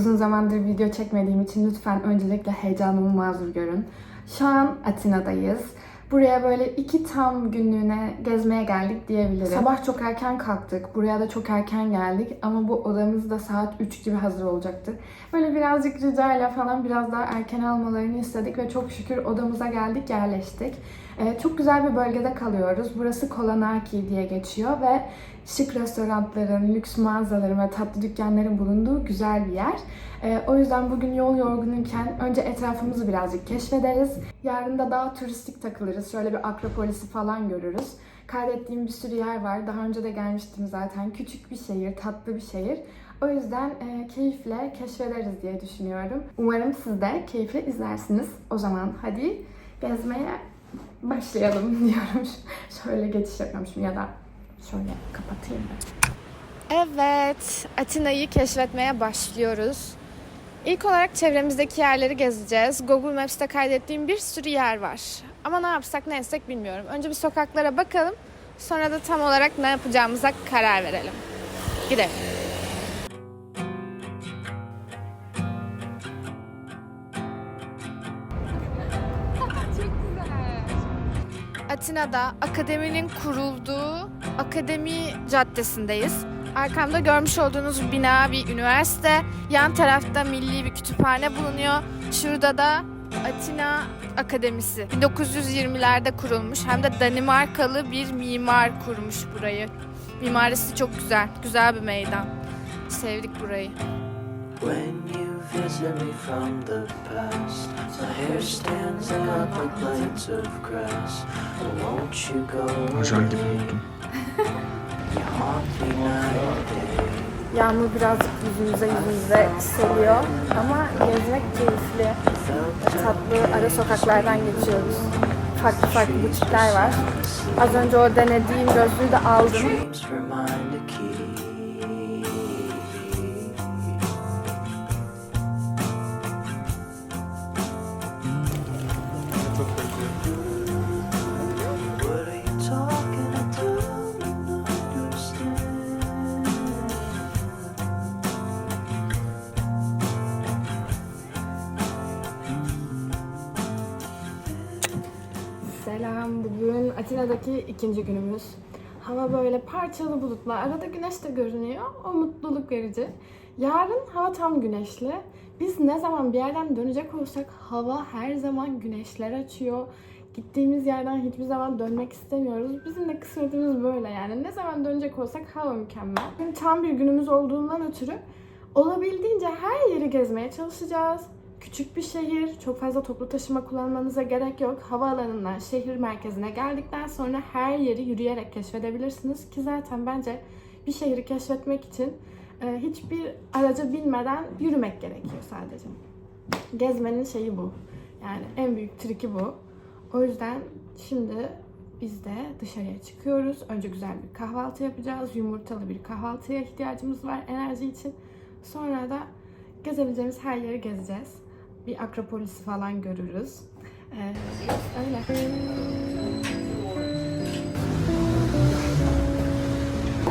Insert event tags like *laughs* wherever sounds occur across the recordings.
Uzun zamandır video çekmediğim için lütfen öncelikle heyecanımı mazur görün. Şu an Atina'dayız. Buraya böyle iki tam günlüğüne gezmeye geldik diyebilirim. Sabah çok erken kalktık. Buraya da çok erken geldik. Ama bu odamız da saat 3 gibi hazır olacaktı. Böyle birazcık ricayla falan biraz daha erken almalarını istedik ve çok şükür odamıza geldik, yerleştik. Ee, çok güzel bir bölgede kalıyoruz. Burası Kolonaki diye geçiyor ve şık restoranların, lüks mağazaların ve tatlı dükkanların bulunduğu güzel bir yer. Ee, o yüzden bugün yol yorgunuyken önce etrafımızı birazcık keşfederiz. Yarın da daha turistik takılırız. Şöyle bir Akropolis'i falan görürüz. Kaydettiğim bir sürü yer var. Daha önce de gelmiştim zaten. Küçük bir şehir, tatlı bir şehir. O yüzden e, keyifle keşfederiz diye düşünüyorum. Umarım siz de keyifle izlersiniz. O zaman hadi gezmeye başlayalım *laughs* diyorum. Şöyle geçiş yapıyormuşum ya da şöyle kapatayım ben. Evet, Atina'yı keşfetmeye başlıyoruz. İlk olarak çevremizdeki yerleri gezeceğiz. Google Maps'te kaydettiğim bir sürü yer var. Ama ne yapsak ne etsek bilmiyorum. Önce bir sokaklara bakalım. Sonra da tam olarak ne yapacağımıza karar verelim. Gidelim. *laughs* Atina'da akademinin kurulduğu Akademi Caddesi'ndeyiz. Arkamda görmüş olduğunuz bina bir üniversite. Yan tarafta milli bir kütüphane bulunuyor. Şurada da Atina Akademisi. 1920'lerde kurulmuş. Hem de Danimarkalı bir mimar kurmuş burayı. Mimarisi çok güzel. Güzel bir meydan. Sevdik burayı. When you visit me from the past, my hair stands up like blades of grass. Oh, won't you go Ajan gibi away? oldum. *laughs* You haunt me night and day. Yağmur birazcık yüzümüze yüzümüze seliyor ama gezmek keyifli. Tatlı ara sokaklardan geçiyoruz. Farklı farklı butikler var. Az önce o denediğim gözlüğü de aldım. Selam. Bugün Atina'daki ikinci günümüz. Hava böyle parçalı bulutlu. Arada güneş de görünüyor. O mutluluk verici. Yarın hava tam güneşli. Biz ne zaman bir yerden dönecek olsak hava her zaman güneşler açıyor. Gittiğimiz yerden hiçbir zaman dönmek istemiyoruz. Bizim de kısmetimiz böyle yani. Ne zaman dönecek olsak hava mükemmel. Bugün tam bir günümüz olduğundan ötürü olabildiğince her yeri gezmeye çalışacağız. Küçük bir şehir, çok fazla toplu taşıma kullanmanıza gerek yok. Havaalanından şehir merkezine geldikten sonra her yeri yürüyerek keşfedebilirsiniz ki zaten bence bir şehri keşfetmek için e, hiçbir araca binmeden yürümek gerekiyor sadece. Gezmenin şeyi bu. Yani en büyük triki bu. O yüzden şimdi biz de dışarıya çıkıyoruz. Önce güzel bir kahvaltı yapacağız. Yumurtalı bir kahvaltıya ihtiyacımız var enerji için. Sonra da gezebileceğimiz her yeri gezeceğiz. Bir Akropolis'i falan görürüz. Ee, öyle.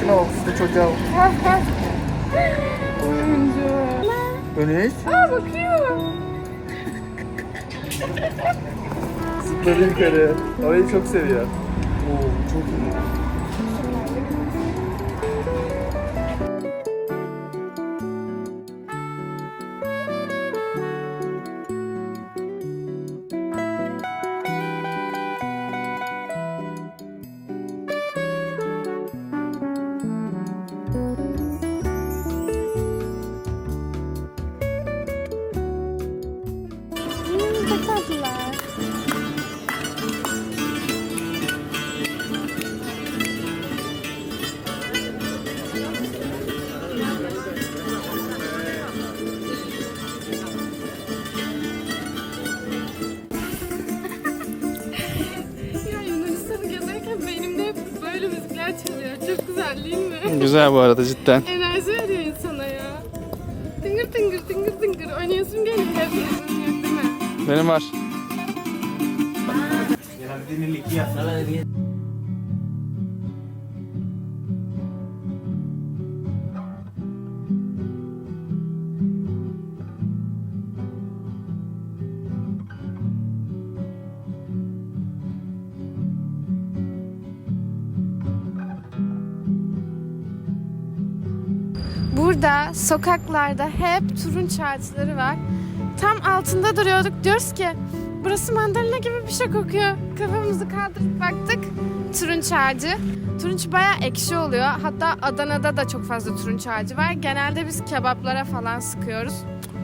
Şuna bak işte çocuğa bak. Öneş. Aa bakıyor. Zıpladı yukarı. Orayı çok seviyor. Oo çok iyi. Çalıyor. Çok güzel değil mi? Güzel bu arada cidden. Enerji veriyor insana ya. Tıngır tıngır tıngır tıngır oynayasın geliyor. Hepinizin yok değil mi? Benim var. Burada sokaklarda hep turunç ağaçları var. Tam altında duruyorduk. Diyoruz ki burası mandalina gibi bir şey kokuyor. Kafamızı kaldırıp baktık. Turunç ağacı. Turunç bayağı ekşi oluyor. Hatta Adana'da da çok fazla turunç ağacı var. Genelde biz kebaplara falan sıkıyoruz.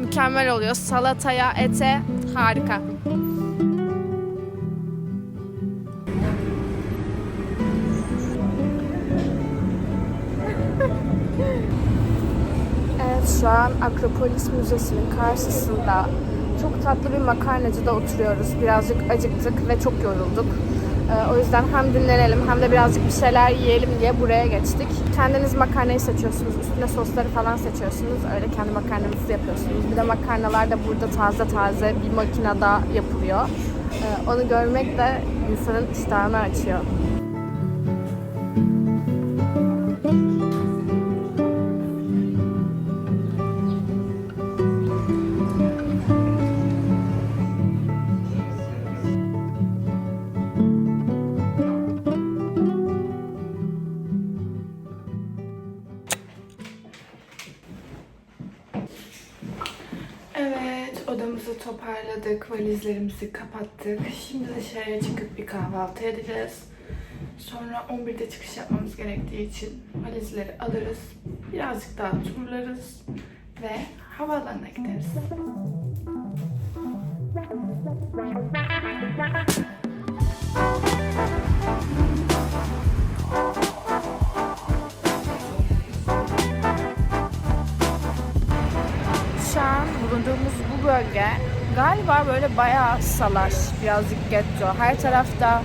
Mükemmel oluyor. Salataya, ete harika. Evet şu an Akropolis Müzesi'nin karşısında çok tatlı bir makarnacıda oturuyoruz. Birazcık acıktık ve çok yorulduk. Ee, o yüzden hem dinlenelim hem de birazcık bir şeyler yiyelim diye buraya geçtik. Kendiniz makarnayı seçiyorsunuz. Üstüne sosları falan seçiyorsunuz. Öyle kendi makarnanızı yapıyorsunuz. Bir de makarnalar da burada taze taze bir makinede yapılıyor. Ee, onu görmek de insanın iştahını açıyor. Toparladık, valizlerimizi kapattık. Şimdi dışarıya çıkıp bir kahvaltı edeceğiz. Sonra 11'de çıkış yapmamız gerektiği için valizleri alırız. Birazcık daha turlarız ve havaalanına gideriz. Galiba böyle bayağı salaş, birazcık getto. Her tarafta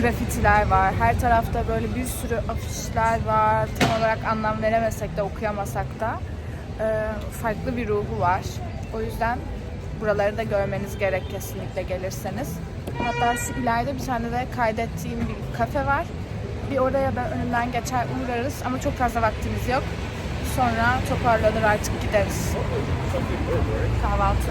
grafitiler var. Her tarafta böyle bir sürü afişler var. Tam olarak anlam veremesek de okuyamasak da e, farklı bir ruhu var. O yüzden buraları da görmeniz gerek kesinlikle gelirseniz. Hatta ileride bir tane de kaydettiğim bir kafe var. Bir oraya da önünden geçer uğrarız ama çok fazla vaktimiz yok. Sonra toparlanır artık gideriz. Kahvaltı.